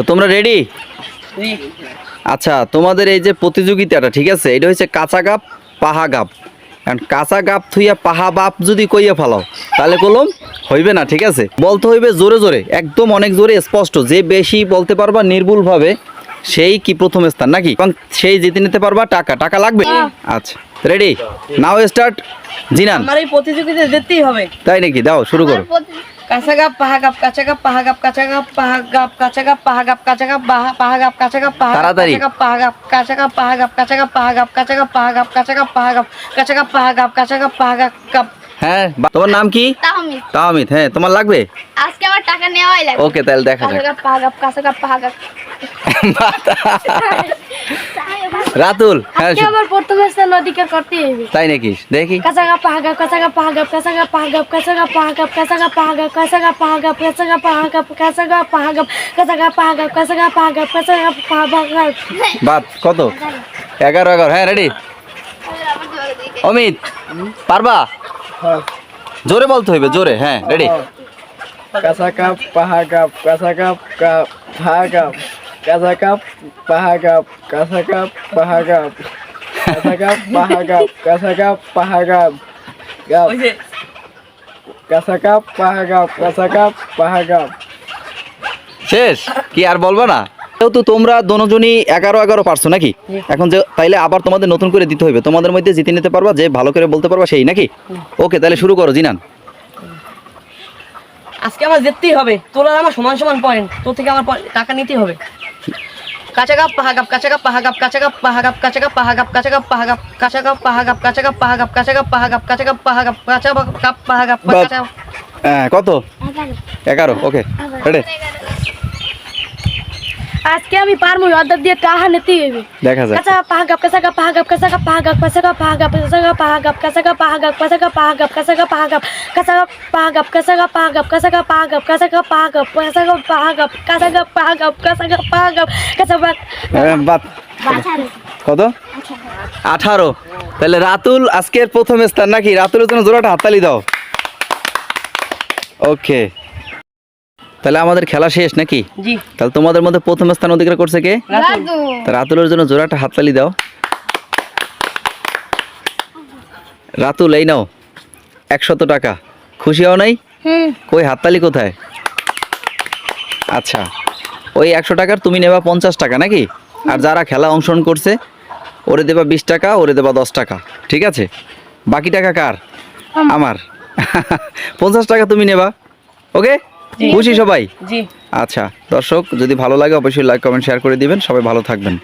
তো তোমরা রেডি আচ্ছা তোমাদের এই যে প্রতিযোগিতাটা ঠিক আছে? এটা হচ্ছে কাঁচা গাপ পাহা গাপ। কারণ কাঁচা গাপ থুইয়া পাহা বাপ যদি কইয়া ফেলাও তাহলে কলম হইবে না ঠিক আছে? বলতে হইবে জোরে জোরে একদম অনেক জোরে স্পষ্ট। যে বেশি বলতে পারবা নির্ভুলভাবে সেই কি প্রথম স্থান নাকি? এবং সেই জিতে নিতে পারবা টাকা টাকা লাগবে। আচ্ছা রেডি নাও স্টার্ট জিনান। আমার এই প্রতিযোগিতা জিততেই হবে। তাই নাকি? দাও শুরু করো। कासागा पहागा कचागा पहागा कचागा पहागा कचागा রাতুল হ্যাঁ আমার প্রথম স্থান অধিকার করতে হবে তাই নাকি দেখি কাঁচা গাপ পাহা গাপ কাঁচা গাপ পাহা গাপ কাঁচা গাপ পাহা গাপ কাঁচা গাপ পাহা গাপ কাঁচা গাপ পাহা গাপ কাঁচা গাপ পাহা গাপ কাঁচা গাপ পাহা গাপ কাঁচা গাপ পাহা গাপ কাঁচা গাপ পাহা গাপ কাঁচা গাপ পাহা গাপ কাঁচা গাপ পাহা গাপ বাদ কত এগারো এগারো হ্যাঁ রেডি অমিত পারবা জোরে বলতে হইবে জোরে হ্যাঁ রেডি কাঁচা কাপ পাহা কাপ কাঁচা কাপ পাহা কাপ কাঁচা কাপ পাহা কাপ কাঁচা কাপ পাহা কাপ কাঁচা কাপ পাহা কাপ কাপ কাঁচা কাপ পাহা কাপ কাঁচা কাপ পাহা কাপ শেষ? কি আর বলব না? যেহেতু তোমরা দুজনই এগারো এগারো পারছ নাকি? এখন যে তাইলে আবার তোমাদের নতুন করে দিতে হবে তোমাদের মধ্যে জিতে নিতে পারবা যে ভালো করে বলতে পারবা সেই নাকি? ওকে তাহলে শুরু করো জিনান। আজকে আমার জিততেই হবে। তোর আর আমার সমান সমান পয়েন্ট তোর থেকে আমার টাকা নিতেই হবে। কাঁচা গাপ পাহা গাপ কাঁচা গাপ পাহা গাপ কাঁচা গাপ পাহা গাপ কাঁচা গাপ পাহা গাপ কাঁচা গাপ পাহা গাপ কাঁচা গাপ পাহা গাপ কাঁচা গাপ পাহা গাপ কাঁচা গাপ পাহা গাপ কাঁচা গাপ পাহা গাপ কাঁচা গাপ পাহা গাপ বাহ। কাঁচা হ্যাঁ কত এগারো। ওকে রেডি আজকে আমি পারব অর্ডার দিয়ে টাকা নিতে হবে দেখা যাক কাঁচা পাহা গাপ কাঁচা গাপ পাহা গাপ কাঁচা গাপ পাহা গাপ কাঁচা গাপ পাহা গাপ কাঁচা গাপ পাহা গাপ কাঁচা গাপ পাহা গাপ কাঁচা গাপ পাহা গাপ কাঁচা গাপ পাহা গাপ কাঁচা গাপ পাহা গাপ কাঁচা গাপ পাহা গাপ কাঁচা গাপ পাহা গাপ কাঁচা গাপ পাহা গাপ কাঁচা গাপ পাহা গাপ কাঁচা গাপ পাহা গাপ কাঁচা গাপ পাহা গাপ কাঁচা গাপ হ্যাঁ, কত আঠারো তাহলে রাতুল আজকের প্রথম স্থান নাকি রাতুলের জন্য জোড়াটা হাততালি দাও ওকে তাহলে আমাদের খেলা শেষ নাকি? তাহলে তোমাদের মধ্যে প্রথম স্থান অধিকার করছে কে? রাতুলের জন্য জোড়াটা হাততালি দাও। রাতুল এই নাও। একশত টাকা। খুশি হও নাই? হুম। কই হাততালি কোথায়? আচ্ছা। ওই একশো টাকার তুমি নেবা পঞ্চাশ টাকা নাকি? আর যারা খেলা অংশগ্রহণ করছে ওরে দেবা বিশ টাকা ওরে দেবা দশ টাকা। ঠিক আছে? বাকি টাকা কার? আমার। পঞ্চাশ টাকা তুমি নেবা। ওকে? খুশি সবাই? আচ্ছা দর্শক যদি ভালো লাগে অবশ্যই লাইক কমেন্ট শেয়ার করে দিবেন। সবাই ভালো থাকবেন।